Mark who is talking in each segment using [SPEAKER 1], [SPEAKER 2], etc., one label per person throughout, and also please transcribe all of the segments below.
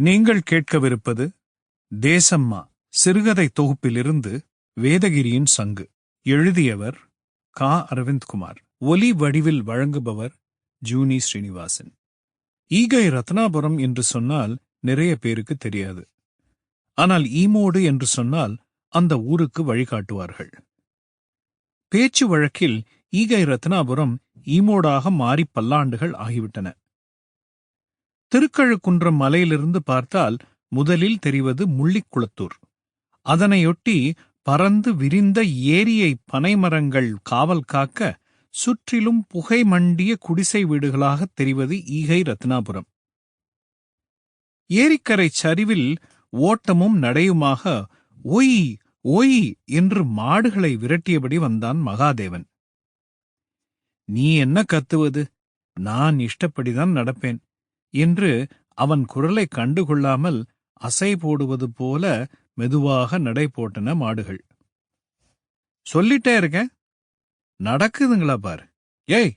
[SPEAKER 1] நீங்கள் கேட்கவிருப்பது தேசம்மா. சிறுகதை தொகுப்பிலிருந்து வேதகிரியின் சங்கு. எழுதியவர் கா. அரவிந்த்குமார். ஒலி வடிவில் வழங்குபவர் ஜூனி ஸ்ரீனிவாசன். ஈகை ரத்னாபுரம் என்று சொன்னால் நிறைய பேருக்கு தெரியாது. ஆனால் ஈமோடு என்று சொன்னால் அந்த ஊருக்கு வழிகாட்டுவார்கள். பேச்சு வழக்கில் ஈகை ரத்னாபுரம் ஈமோடாக மாறி பல்லாண்டுகள் ஆகிவிட்டன. திருக்கழுக்குன்றம் மலையிலிருந்து பார்த்தால் முதலில் தெரிவது முள்ளிக்குளத்தூர். அதனையொட்டி பறந்து விரிந்த ஏரியை பனைமரங்கள் காவல் காக்க சுற்றிலும் புகை மண்டிய குடிசை வீடுகளாகத் தெரிவது ஈகை ரத்னாபுரம். ஏரிக்கரை சரிவில் ஓட்டமும் நடையுமாக ஒய் ஒய் என்று மாடுகளை விரட்டியபடி வந்தான் மகாதேவன். நீ என்ன கத்துவது? நான் இஷ்டப்படிதான் நடப்பேன். என்று அவன் குரலை கண்டுகொள்ளாமல் அசை போடுவது போல மெதுவாக நடை போட்டன மாடுகள். சொல்லிட்டே இருக்கேன். நடக்குதுங்களா பார். ஏய்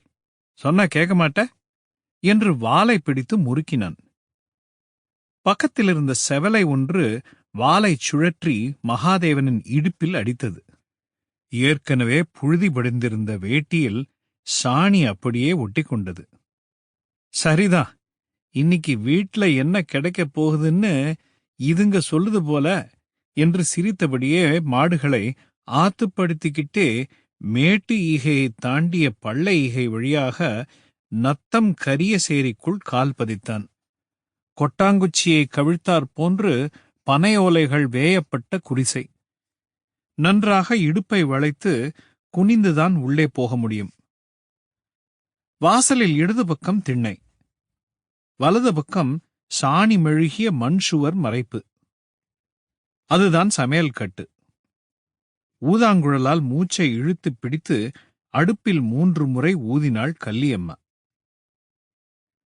[SPEAKER 1] சொன்னா கேட்க மாட்ட? என்று வாலை பிடித்து முறுக்கினான். பக்கத்திலிருந்த செவலை ஒன்று வாலைச் சுழற்றி மகாதேவனின் இடுப்பில் அடித்தது. ஏற்கனவே புழுதி படிந்திருந்த வேட்டியில் சாணி அப்படியே ஒட்டிக்கொண்டது. சரிதான் இன்னைக்கு வீட்ல என்ன கிடைக்கப் போகுதுன்னு இதுங்க சொல்லுது போல என்று சிரித்தபடியே மாடுகளை ஆத்துப்படுத்திக்கிட்டே மேட்டு ஈகையை தாண்டிய பள்ளை ஈகை வழியாக நத்தம் கரிய சேரிக்குள் கால் பதித்தான். கொட்டாங்குச்சியை கவிழ்த்தாற் போன்று பனையோலைகள் வேயப்பட்ட குடிசை. நன்றாக இடுப்பை வளைத்து குனிந்துதான் உள்ளே போக முடியும். வாசலில் இடது பக்கம் திண்ணை. வலது பக்கம் சாணி மெழுகிய மண் சுவர் மறைப்பு. அதுதான் சமையல் கட்டு. ஊதாங்குழலால் மூச்சை இழுத்து பிடித்து அடுப்பில் மூன்று முறை ஊதினாள் கல்லியம்மா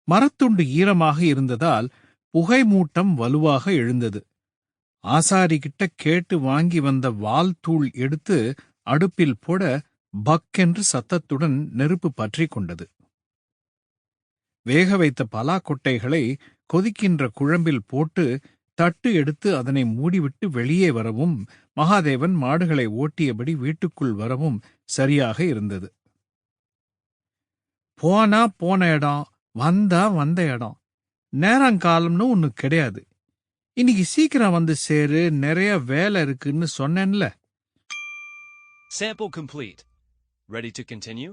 [SPEAKER 1] மரத்துண்டு ஈரமாக இருந்ததால் புகை மூட்டம் வலுவாக எழுந்தது. ஆசாரிகிட்ட கேட்டு வாங்கி வந்த வால் தூள் எடுத்து அடுப்பில் போட பக்கென்று சத்தத்துடன் நெருப்பு பற்றி கொண்டது. வேக வைத்த பலா கொட்டைகளை கொதிக்கின்ற குழம்பில் போட்டு தட்டு எடுத்து அதனை மூடிவிட்டு வெளியே வரவும் மகாதேவன் மாடுகளை ஓட்டியபடி வீட்டுக்குள் வரவும் சரியாக இருந்தது போனா போன இடம் வந்தா வந்த இடம் நேரங்காலம்னு ஒன்னு கிடையாது இன்னைக்கு சீக்கிரம் வந்து சேரு நிறைய வேலை இருக்குன்னு சொன்னேன்ல
[SPEAKER 2] Sample complete. Ready to continue?